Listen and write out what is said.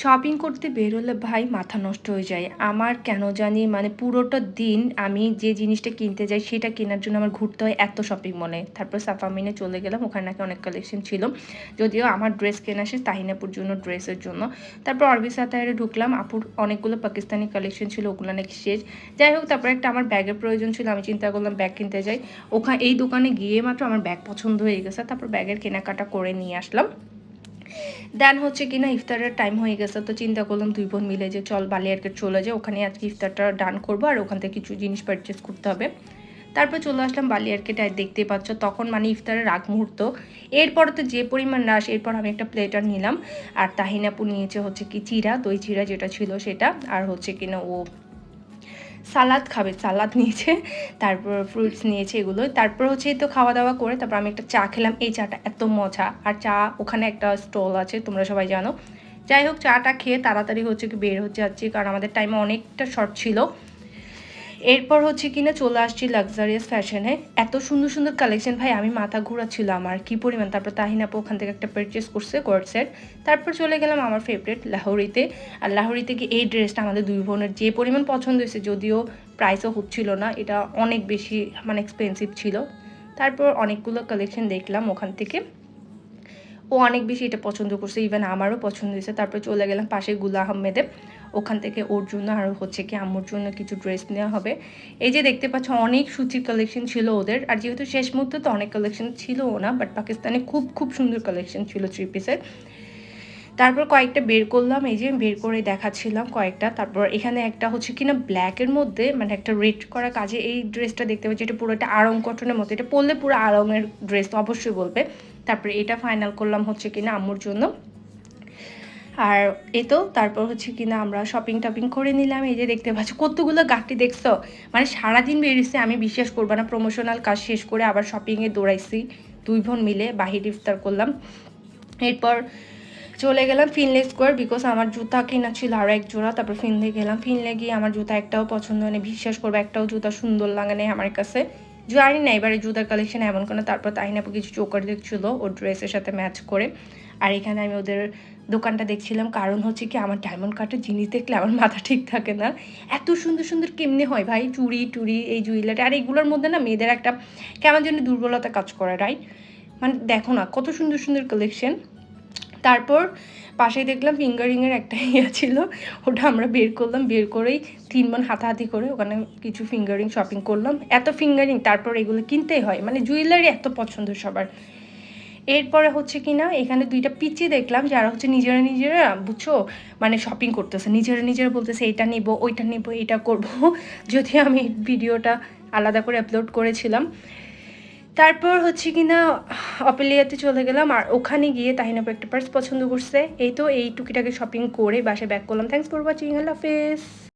Shopping করতে বেরোলে ভাই মাথা নষ্ট হয়ে যায়। আমার কেন জানি মানে পুরোটা দিন আমি যে জিনিসটা কিনতে যাই সেটা কেনার জন্য আমার ঘুরতে হয় এত শপিং মলে তারপর সাফামিনে চলে গেলাম, ওখানে নাকি অনেক কালেকশন ছিল। যদিও আমার ড্রেস কেনা শেষ, তাহিনাপুর জন্য ড্রেসের জন্য। তারপর অরবি সাতায়ারে ঢুকলাম, আপুর অনেকগুলো পাকিস্তানি কালেকশন ছিল, ওগুলো নাকি শেষ। যাই হোক, তারপর একটা আমার ব্যাগের প্রয়োজন ছিল, আমি চিন্তা করলাম ব্যাগ কিনতে যাই। ওখানে এই দোকানে গিয়ে মাত্র আমার ব্যাগ পছন্দ হয়ে গেছে, তারপর ব্যাগের কেনাকাটা করে নিয়ে আসলাম। দেন হচ্ছে কিনা ইফতারের টাইম হয়ে গেছে, তো চিন্তা করলাম দুই বোন মিলে যে চল বালিয়ারকে চলে যায় ওখানে আজকে ইফতারটা ডান করব, আর ওখান থেকে কিছু জিনিস পারচেস করতে হবে। তারপর চলে আসলাম বালিয়ারকেটা দেখতে পাচ্ছ তখন মানে ইফতারের আগ মুহূর্ত। এরপর তো যে পরিমাণ রাস এরপর আমি একটা প্লেটার নিলাম, আর তাহিনাপু নিয়েছে হচ্ছে কি চিরা দই চিরা যেটা ছিল সেটা, আর হচ্ছে কিনা ও সালাদ খাবে, সালাদ নিয়েছে, তারপর ফ্রুটস নিয়েছে এগুলো। তারপর হচ্ছে তো খাওয়া দাওয়া করে, তারপর আমি একটা চা খেলাম। এই চাটা এত মজা। আর চা ওখানে একটা স্টল আছে, তোমরা সবাই জানো। যাই হোক, চাটা খেয়ে তাড়াতাড়ি হচ্ছে কি বের হচ্ছে যাচ্ছি, কারণ আমাদের টাইমে অনেকটা শর্ট ছিল। এরপর হচ্ছে কিনা চলে আসছি লাক্সারিয়াস ফ্যাশনে এত সুন্দর সুন্দর কালেকশন ভাই, আমি মাথা ঘোরাচ্ছিল আমার। কি পরিমাণ? তারপর তাহিনাপু ওখান থেকে একটা পারচেস করছে কোয়ার্ড সেট তারপর চলে গেলাম আমার ফেভারিট লাহোরিতে। আর লাহোরিতে গিয়ে এই ড্রেসটা আমাদের দুই বোনের যে পরিমাণ পছন্দ হয়েছে, যদিও প্রাইসও হচ্ছিল না, এটা অনেক বেশি মানে এক্সপেন্সিভ ছিল। তারপর অনেকগুলো কালেকশন দেখলাম ওখান থেকে। ও অনেক বেশি এটা পছন্দ করছে ইভেন আমারও পছন্দ হয়েছে। তারপর চলে গেলাম পাশে গুলা আহমেদে ওখান থেকে ওর জন্য আর হচ্ছে কি আম্মুর জন্য কিছু ড্রেস নেওয়া হবে। এই যে দেখতে পাচ্ছ, অনেক সুচির কালেকশন ছিল ওদের। আর যেহেতু শেষ মুহূর্তে তো অনেক কালেকশন ছিলও না বাট পাকিস্তানে খুব খুব সুন্দর কালেকশন ছিল থ্রি পিসের তারপর কয়েকটা বের করলাম, এই যে বের করে দেখাচ্ছিলাম কয়েকটা। তারপর এখানে একটা হচ্ছে কিনা ব্ল্যাকের মধ্যে মানে একটা রেড করা কাজে এই ড্রেসটা দেখতে পাচ্ছি, এটা পুরো একটা আড়ং কটনের মতো। এটা পরলে পুরো আড়ংয়ের ড্রেস অবশ্যই বলবে। তারপরে এটা ফাইনাল করলাম হচ্ছে কিনা আম্মুর জন্য। আর এ তো, তারপর হচ্ছে কিনা আমরা শপিং টপিং করে নিলাম। এই যে দেখতে পাচ্ছি, কতগুলো গাড়ি দেখছ? মানে সারাদিন বেরিয়েছে, আমি বিশ্বাস করব না প্রমোশনাল কাজ শেষ করে আবার শপিংয়ে দৌড়াইছি। দুই বোন মিলে বাহির ইফতার করলাম। এরপর চলে গেলাম ফিনলে স্কোয়ার বিকজ আমার জুতা কেনা ছিল আরও এক জোড়া, তারপর ফিনলে গেলাম। ফিনলে গিয়ে আমার জুতা একটাও পছন্দ হয়নি, বিশ্বাস করব একটাও জুতা সুন্দর লাগে নেই আমার কাছে। জানি না এবারে জুতার কালেকশন এমন কোনো, তারপর তাহিনাপু কিছু চোকার দেখছিল, ওর ড্রেসের সাথে ম্যাচ করে। আর এখানে আমি ওদের দোকানটা দেখছিলাম। কারণ হচ্ছে কি আমার ডায়মন্ড কাটের জিনিস দেখলে আমার মাথা ঠিক থাকে না। এত সুন্দর সুন্দর কেমনে হয় ভাই? চুড়ি, টুড়ি, এই জুয়েলারি আর এইগুলোর মধ্যে না মেয়েদের একটা কেমন জন্য দুর্বলতা কাজ করে রাইট মানে দেখো না, কত সুন্দর সুন্দর কালেকশন তারপর পাশে দেখলাম ফিঙ্গারিংয়ের একটা ইয়ে ছিল। ওটা আমরা বের করলাম, বের করেই তিন বোন হাতাহাতি করে ওখানে কিছু ফিঙ্গারিং শপিং করলাম। এত ফিঙ্গারিং তারপর এগুলো কিনতেই হয়। মানে জুয়েলারি এত পছন্দ সবার। এরপরে হচ্ছে কি না এখানে দুইটা পিচি দেখলাম, যারা হচ্ছে নিজেরা নিজেরা, বুঝছ? মানে শপিং করতেছে, নিজেরা নিজেরা বলতেছে, এটা নিব, ওইটা নিব, এটা করব। যদি আমি ভিডিওটা আলাদা করে আপলোড করেছিলাম। তারপর হচ্ছে কি না অপেলিয়াতে চলে গেলাম, আর ওখানে গিয়ে তাহিনাপু একটা পার্স পছন্দ করছে। এই তো, এই টুকিটাকে শপিং করে বাসায় ব্যাক করলাম। থ্যাংকস ফর ওয়াচিং আল্লাহ হাফেজ।